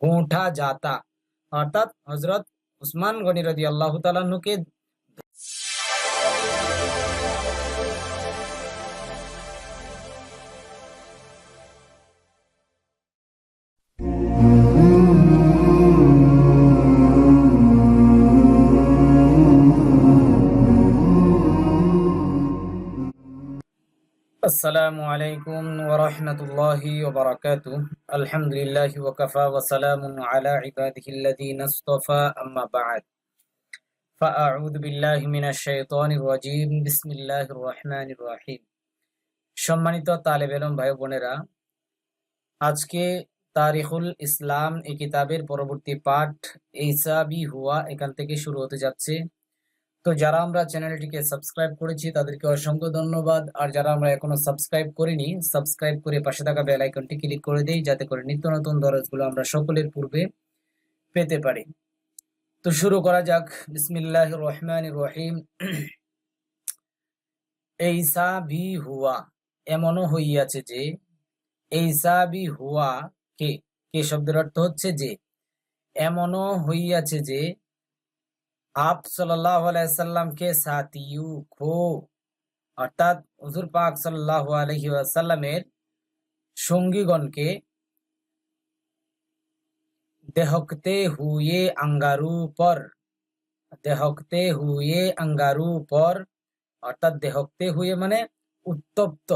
গোঁঠা জাতা। অর্থাৎ হজরত উসমান গনি রদি আল্লাহ তালাহুকে আলাইকুম ওরহমতুল্লাহি ওবরাকাতু আলহামদুলিল্লাহ ওয়াকাফা ওয়াসালামুন আলা ইবাদিহিল্লাযীনা ইসতাফা আম্মা বা'দ। ফাআউযু বিল্লাহি মিনাশ শাইতানির রাজীম। বিসমিল্লাহির রহমানির সম্মানিত তালেব এলম ভাই বোনেরা, আজকে তারিখুল ইসলাম এই কিতাবের পরবর্তী পাঠ এইসাবি হুয়া এখান থেকে শুরু হতে যাচ্ছে। তো যারা আমরা চ্যানেলটিকে সাবস্ক্রাইব করেছি, তাদেরকে অসংখ্য ধন্যবাদ। আর যারা আমরা এখনও সাবস্ক্রাইব করিনি, সাবস্ক্রাইব করে পাশে থাকা বেল আইকনটি ক্লিক করে দেই, যাতে করে নিত্য নতুন দরজগুলো আমরা সকলের পূর্বে পেতে পারি। তো শুরু করা যাক। বিসমিল্লাহ রহমান রহিম। এইসা ভি হুয়া, এমনও হইয়াছে যে, এইসা বি হুয়া কে? কে শব্দের অর্থ হচ্ছে যে, এমনও হইয়াছে যে আপ সাল্লাহ আলাইসাল্লামকে সাথিউ খো অর্থাৎ হুজুর পাক সাল্লাহ আলহি আসাল্লামের সঙ্গীগণকে দেহকতে হুয়ে আঙ্গারু পর দেহকতে হুয়ে আঙ্গারু পর অর্থাৎ দেহকতে হুয়ে মানে উত্তপ্ত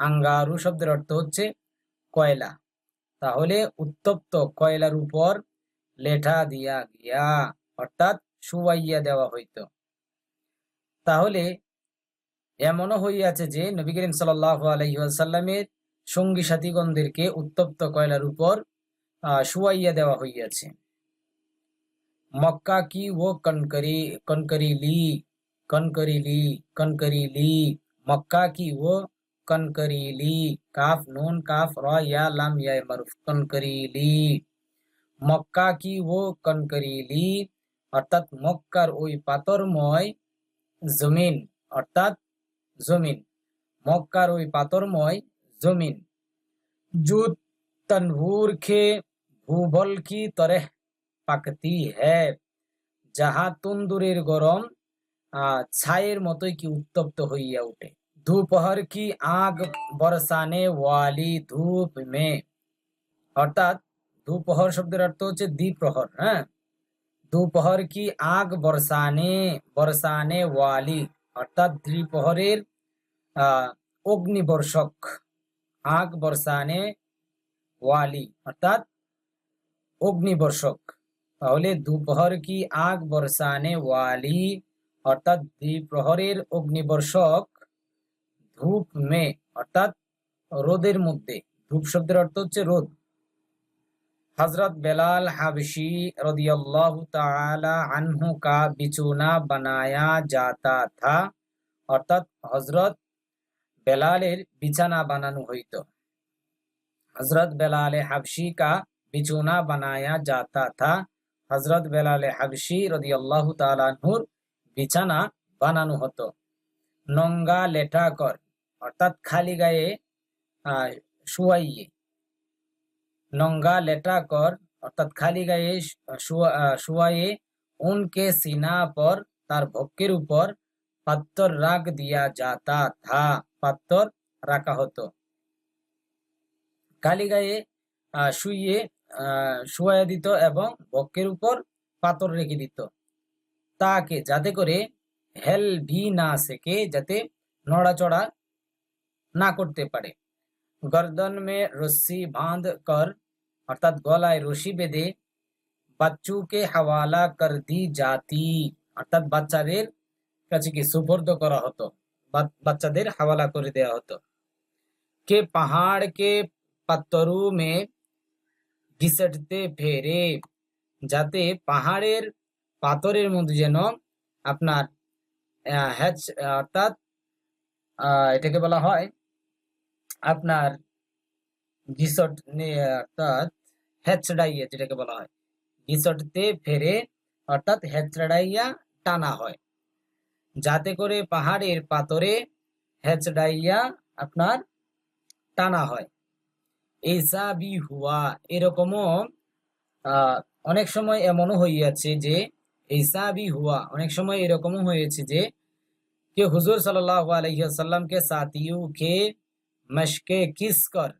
আঙ্গারু শব্দের অর্থ হচ্ছে কয়লা। তাহলে উত্তপ্ত কয়লার উপর লেঠা দিয়া গিয়া, অর্থাৎ শুয়াইয়া দেওয়া হইত। তাহলে এমনও হইয়াছে যে নবী করিম সাল আলহিহাসাল্লামের সঙ্গী সাথীগণদেরকে উত্তপ্ত কয়লার উপর শুয়াইয়া দেওয়া হইয়াছে। মক্কা কি ও কনকরি কনকরিলি কনকরিলি কনকরিলি মক্কা কি ও কনকরিলি কাফ নুন, কাফ র, ইয়া, লাম ইয়া মারুফ কনকরিলি মক্কা কি ও কনকরিলি অর্থাৎ মক্কার ওই পাথরময় জমিন, অর্থাৎ জমিন। মক্কার ওই পাথরময় জমিন। জুত তনভুর খে ভূবল কি তরেহ পাকতি হ্যাঁ। যাহা তন্দুরের গরম ছায়ের মতোই কি উত্তপ্ত হইয়া উঠে। দুপহর কি আগ বরসানে ওয়ালি ধূপ মে। অর্থাৎ দুপহর শব্দের অর্থ হচ্ছে দ্বিপ্রহর হ্যাঁ? দুপহর কি আগ বরসানে বরসানে ওয়ালি অর্থাৎ দ্বিপহরের অগ্নিবর্ষক আগ বরসানে ওয়ালি অর্থাৎ অগ্নিবর্ষক তাহলে দুপহর কি আগ বরসানে ওয়ালি অর্থাৎ দ্বিপ্রহরের অগ্নিবর্ষক ধূপ মে অর্থাৎ রোদের মধ্যে ধূপ শব্দের অর্থ হচ্ছে রোদ হজরত বেলাল হাবশি রদিয়াল্লাহ তালা আনহু কা বিচুনা বানায়া যাতা থা। অর্থাৎ হজরত বেলালের বিছানা বানানো হইত। হজরত বেলাল হাবশি কা বিচুনা বানায়া যাতা থা। হজরত বেলাল হাবশি রদিয়াল্লাহ তালাহুর বিছানা বানানো হতো। নঙ্গা লেটা কর অর্থাৎ খালি গায়ে শুয়াইয়ে। নঙ্গা লেটা কর অর্থাৎ খালি গায়ে শুয়ায়ে উনকে সিনা পর তার ভক্কের উপর পাত্তর রাগ দিয়া যাতা থা পাত্তর রাখা হতো খালি গায়ে শুইয়ে শুয়াইয়া দিত এবং ভক্কের উপর পাথর রেখে দিত তাকে যাতে করে হেল ভি না সেকে যাতে নড়াচড়া না করতে পারে गर्दन में रस्सी बांध कर অর্থাৎ গলায় রশি বেঁধে বাচ্চুকে হাওয়ালা কর দি জাতি অর্থাৎ বাচ্চাদের কাছে কি সুপর্দ করা হতো বাচ্চাদের হাওয়ালা করে দেওয়া হতো কে পাহাড় কে পাত্তরু মে ঘিসটতে ফেরে যাতে পাহাড়ের পাথরের মধ্যে যেন আপনার হ্যাচ অর্থাৎ এটাকে বলা হয় আপনার রিসর্ট অর্থাৎ হেচড়াইয়া যেটাকে বলা হয়। রিসর্টতে ফেরে, অর্থাৎ হেচড়াইয়া টানা হয়। যাতে করে পাহাড়ের পাথরে হেচড়াইয়া আপনার টানা হয়। এসা বি হুয়া, এরকমও অনেক সময় এমনও হইয়াছে যে এসা বি হুয়া, অনেক সময় এরকমও হয়েছে যে কে হুজুর সাল্লাহ আলহিহাসাল্লামকে সাতিউ খেয়ে মশকে কিস কর।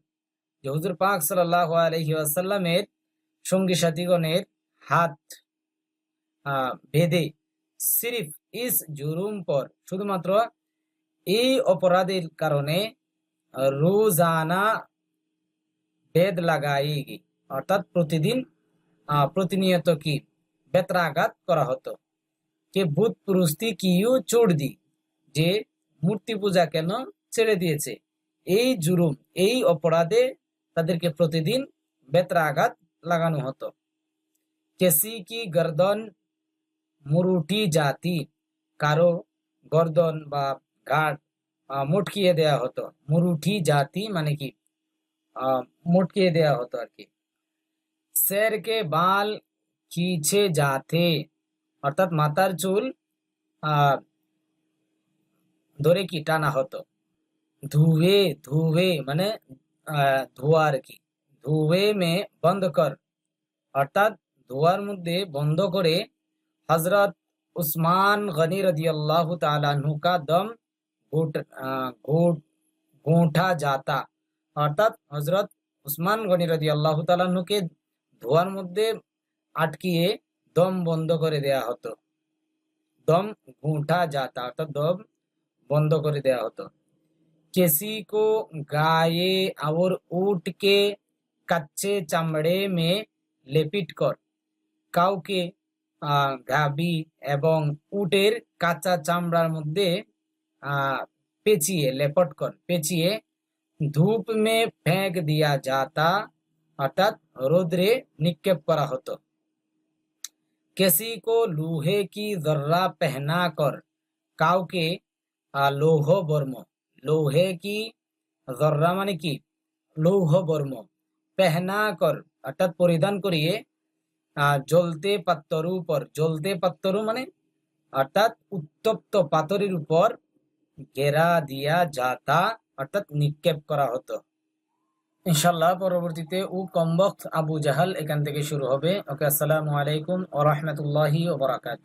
যে হুজুর পাক সাল্লাহ আলহি আসাল্লামের সঙ্গী সাথীগণের হাত ভেদে সিরিফ ইস জুরুম পর শুধুমাত্র এই অপরাধের কারণে রোজানা বেদ লাগাইগি অর্থাৎ প্রতিদিন প্রতিনিয়ত কি বেতরাঘাত করা হতো। কে ভূত পুরুষটি কিউ চোর দি, যে মূর্তি পূজা কেন ছেড়ে দিয়েছে? এই জুরুম এই অপরাধে তাদেরকে প্রতিদিন বেতরা আঘাত লাগানো হতো। কেসি কি গর্দন মুরুটি জাতি? কারও গর্দন বা ঘাট মুটকিয়ে দেয়া হতো। মুরুঠি জাতি মানে কি? মুটকিয়ে দেয়া হতো আর কি। স্যার কে বাল খিচে যাতে? অর্থাৎ মাথার চুল আহ ধরে কি টানা হতো। ধুয়ে ধুয়ে মানে ধোয়া আর কি ধুয়ে মে বন্ধ কর অর্থাৎ ধোয়ার মধ্যে বন্ধ করে হজরত উসমান গনি রদিয়াল্লাহু তাআলা আনহু কা দম ঘুট ঘুট ঘুঁটা যাতা অর্থাৎ হজরত উসমান গনি রদিয়াল্লাহু তাআলা আনহুকে ধোয়ার মধ্যে আটকিয়ে দম বন্ধ করে দেয়া হতো দম ঘুঁটা যাতা অর্থাৎ দম বন্ধ করে দেয়া হতো किसी को गाये और ऊट के कच्चे चमड़े में लेपिट कर কাউকে আহ, গাভী এবং উটের কাঁচা চামড়ার মধ্যে আহ, পেঁচিয়ে লেপট কর পেঁচিয়ে ধূপ মে ফেঁক দিয়া যাতা অর্থাৎ রোদ্রে নিক্ষেপ করা হতো किसी को लोहे की जर्रा पहना कर কাউকে আহ, লৌহ বর্ম লৌহে কি? জর্রা মানে কি? লৌহ বর্ম। পেহনা কর। অর্থাৎ পরিধান করিয়ে জ্বলতে পাত্তরু উপর। জ্বলতে পাত্তরু মানে অর্থাৎ উত্তপ্ত পাথরের উপর ঘেরা দিয়া যাতা, অর্থাৎ নিক্ষেপ করা হতো। ইনশাল্লাহ পরবর্তীতে উ কম্বক আবু জাহাল এখান থেকে শুরু হবে। ওকে, আসসালামু আলাইকুম ও রহমতুল্লাহি ও বরাকাত